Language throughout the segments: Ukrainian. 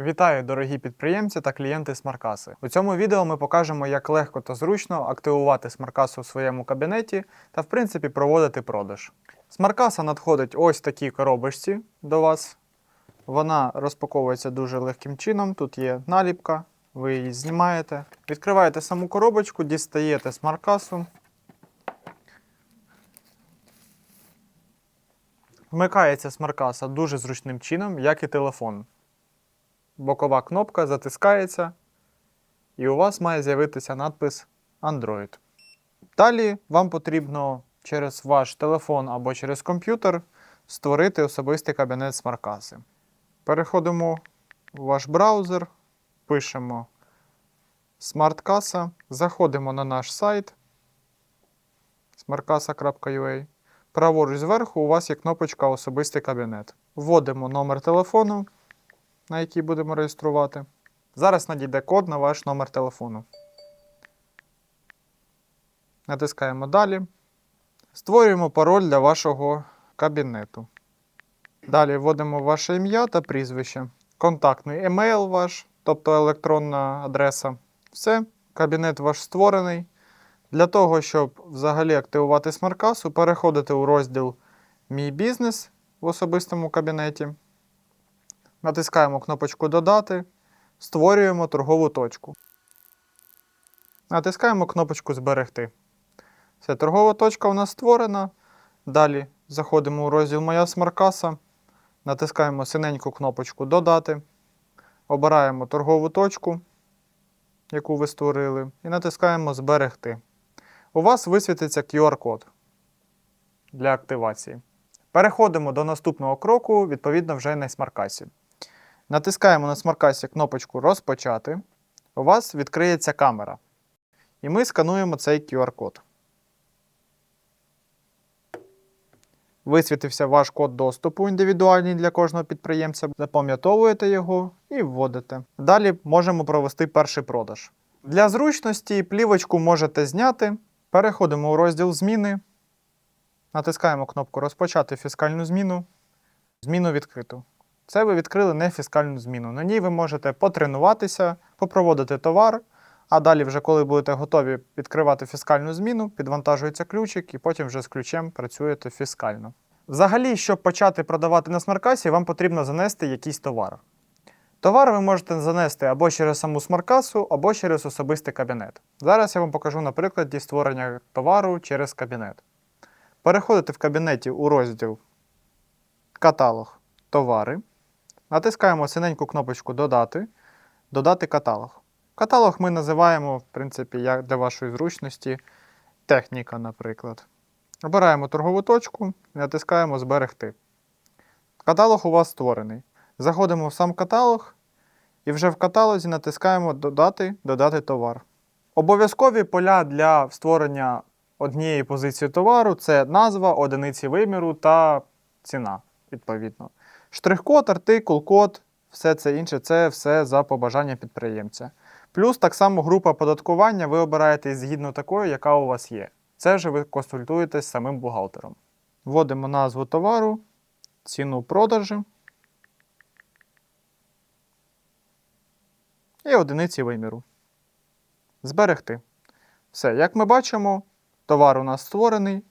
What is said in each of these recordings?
Вітаю, дорогі підприємці та клієнти смаркаси. У цьому відео ми покажемо, як легко та зручно активувати смаркасу в своєму кабінеті та, в принципі, проводити продаж. Смаркаса надходить ось такій коробочці до вас. Вона розпаковується дуже легким чином. Тут є наліпка, ви її знімаєте. Відкриваєте саму коробочку, дістаєте смаркасу. Вмикається смаркаса дуже зручним чином, як і телефон бокова кнопка затискається, і у вас має з'явитися надпис Android. Далі вам потрібно через ваш телефон або через комп'ютер створити особистий кабінет смаркаси. Переходимо в ваш браузер, пишемо SmartCasa, заходимо на наш сайт smartcasa.ua. Праворуч зверху у вас є кнопочка Особистий кабінет. Вводимо номер телефону на який будемо реєструвати. Зараз надійде код на ваш номер телефону. Натискаємо Далі. Створюємо пароль для вашого кабінету. Далі вводимо ваше ім'я та прізвище, контактний емейл ваш, тобто електронна адреса. Все, кабінет ваш створений. Для того, щоб взагалі активувати смаркасу, переходите у розділ Мій бізнес в особистому кабінеті. Натискаємо кнопочку Додати, створюємо торгову точку. Натискаємо кнопочку Зберегти. Все, торгова точка у нас створена. Далі заходимо у розділ Моя смаркаса, натискаємо синеньку кнопочку Додати. Обираємо торгову точку, яку ви створили, і натискаємо Зберегти. У вас висвітиться QR-код для активації. Переходимо до наступного кроку, відповідно, вже на смаркасі. Натискаємо на смаркасі кнопочку Розпочати. У вас відкриється камера. І ми скануємо цей QR-код. Висвітився ваш код доступу індивідуальний для кожного підприємця. Запам'ятовуєте його і вводите. Далі можемо провести перший продаж. Для зручності плівочку можете зняти. Переходимо у розділ Зміни. Натискаємо кнопку Розпочати фіскальну зміну. Зміну відкриту. Це ви відкрили не фіскальну зміну. На ній ви можете потренуватися, попроводити товар, а далі, вже коли будете готові відкривати фіскальну зміну, підвантажується ключик і потім вже з ключем працюєте фіскально. Взагалі, щоб почати продавати на смаркасі, вам потрібно занести якийсь товар. Товар ви можете занести або через саму смаркасу, або через особистий кабінет. Зараз я вам покажу на прикладі створення товару через кабінет. Переходите в кабінеті у розділ Каталог Товари. Натискаємо синеньку кнопочку Додати, Додати каталог. Каталог ми називаємо, в принципі, як для вашої зручності, техніка, наприклад. Обираємо торгову точку і натискаємо Зберегти. Каталог у вас створений. Заходимо в сам каталог і вже в каталозі натискаємо Додати, Додати товар. Обов'язкові поля для створення однієї позиції товару це назва, одиниці виміру та ціна, відповідно. Штрих-код, артикул, код, все це інше це все за побажання підприємця. Плюс так само група податкування ви обираєте згідно такої, яка у вас є. Це вже ви консультуєтесь з самим бухгалтером. Вводимо назву товару, ціну продажу і одиниці виміру. Зберегти. Все, як ми бачимо, товар у нас створений.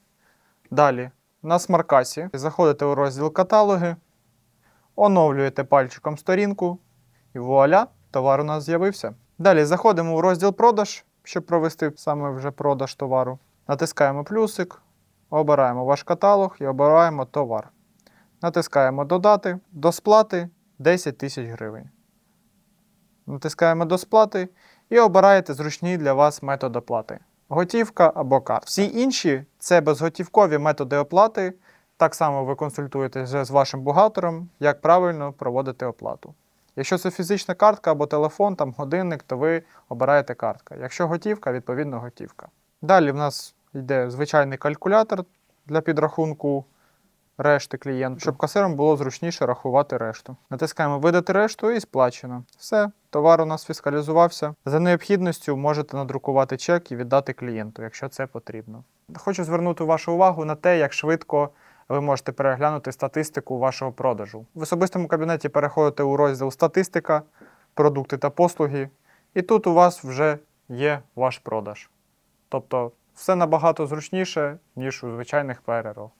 Далі на смаркасі заходите у розділ каталоги, оновлюєте пальчиком сторінку, і вуаля, товар у нас з'явився. Далі заходимо у розділ продаж, щоб провести саме вже продаж товару. Натискаємо плюсик, обираємо ваш каталог і обираємо товар. Натискаємо Додати, до сплати 10 тисяч гривень. Натискаємо до сплати і обираєте зручний для вас метод оплати. Готівка або карта. Всі інші це безготівкові методи оплати. Так само ви консультуєтесь вже з вашим бухгалтером, як правильно проводити оплату. Якщо це фізична картка або телефон, там годинник, то ви обираєте картка. Якщо готівка, відповідно готівка. Далі в нас йде звичайний калькулятор для підрахунку решти клієнта, щоб касирам було зручніше рахувати решту. Натискаємо Видати решту і сплачено. Все, товар у нас фіскалізувався. За необхідністю можете надрукувати чек і віддати клієнту, якщо це потрібно. Хочу звернути вашу увагу на те, як швидко ви можете переглянути статистику вашого продажу. В особистому кабінеті переходите у розділ Статистика, продукти та послуги, і тут у вас вже є ваш продаж. Тобто все набагато зручніше, ніж у звичайних ПРРО.